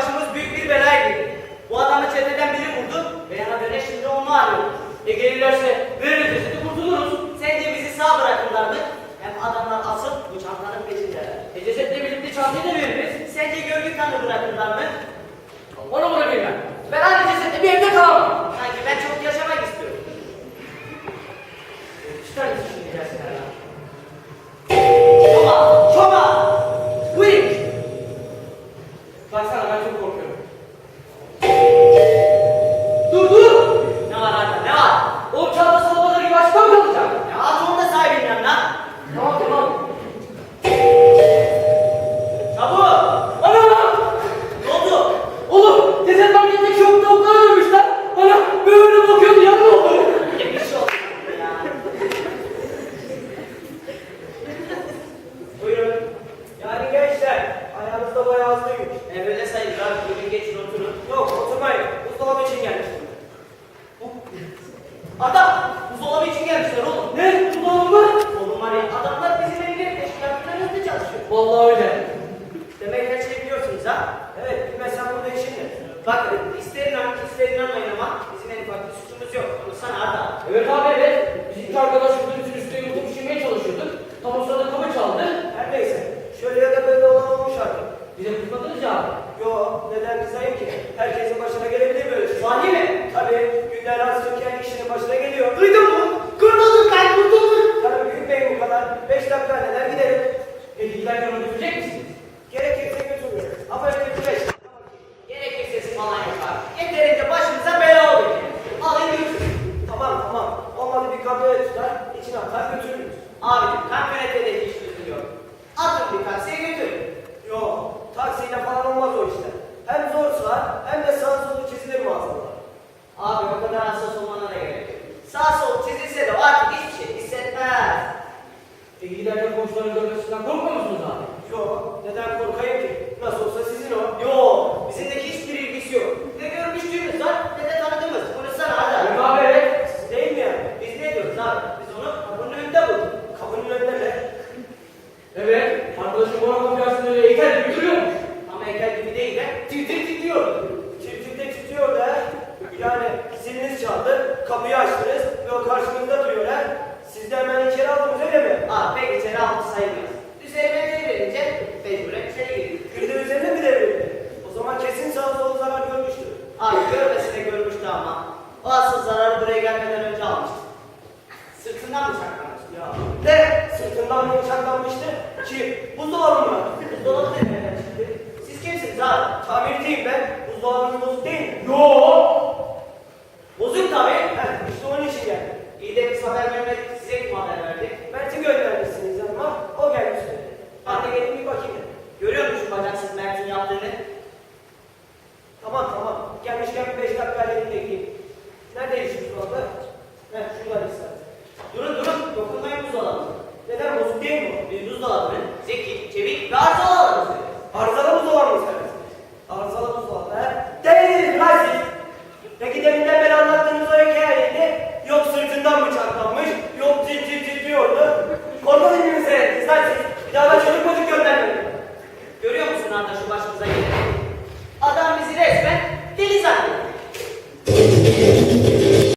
başımız büyük bir belaya girdi. Bu adamı çeteden biri vurdu ve yana döne şimdi onu arıyor. E gelirlerse veririz cesedi kurtuluruz. Sence bizi sağ bırakırlar mı? Hem adamlar asıl bu çantanın peşindeler. E cesetle birlikte çantayı da veririz. Sence görgü kanı bırakırlar mı? Onu bırakayım ben. Ben aynı cesetle bir evde kalamam. E böyle sayılır abi. Bugün geçin oturun. Yok, oturmayın. Buzdolabı için gelmiştim. Adam! Buzdolabı için gelmişler oğlum. Ne? Buzdolabı mı? Oğlum var ya adamlar bizim evleri teşkilatlar hızlı çalışıyor. Vallahi öyle. Demek her şeyi biliyorsunuz ha? Evet, bilmezsem burada işin? Bakın ister inanın ister inanmayın ama bizim en bir suçumuz yok. Bunu sana Arda. Evet abi evet. Biz iki Tabii, günler az kendi işinin başına geliyor. Duydun mu? Kurtulduk ben kurtulduk. Tabii büyütmeyin bu kadar. Beş dakika neden giderim. Giderken onu götürecek misiniz? Gerekirse götürürüm. Ama beş. Gerekirse falan yapar. Yeterince başımıza bela olur. Alın götürün. Tamam tamam. Olmadı bir kapıya tutar, içine atar götürürüz. Abi kamyonete de hiç yok. Atın bir taksiye götürün. Yo, taksiyle falan olmaz o işler. Hem zor sığar hem de sağ solu çizilir mağazalar. Abi o kadar hassas olmana da gerek yok. Sağ sol çizilse de o artık hiçbir şey hissetmez. Giderken komşuların görmesinden korkmuyor musunuz abi? Yo, neden korkayım ki? Nasıl olsa sizin o. Yo, bizimle hiçbir ilgisi yok. Ne görmüştüğümüz var ne de tanıdığımız. Evet Arda. abi evet. Siz değil mi yani? Biz ne diyoruz abi? Biz onu kapının önünde bulduk. Kapının önünde mi? Evet. Arkadaşım arada karşısında öyle heykel gibi duruyormuş. Ama heykel gibi değil de tir tir titriyor. Çiftlikte tutuyor da. Yani ziliniz çaldı, kapıyı açtınız ve o karşınızda duruyor ha. Sırtından mı bıçaklanmıştı? Kim? Buzdolabı mı? Buzdolabı ne nereden çıktı? Siz kimsiniz abi? Tamirciyim ben. Buzdolabınız bozuk değil mi? Yo. Bozuk tabii. Heh, işte onun için geldim. İyi de biz haber vermedik. Size kim haber verdi? Mert'i göndermişsiniz ama o gelmiş. Ben de gelin bir bakayım. Görüyor musun bacaksız Mert'in yaptığını? cuando subas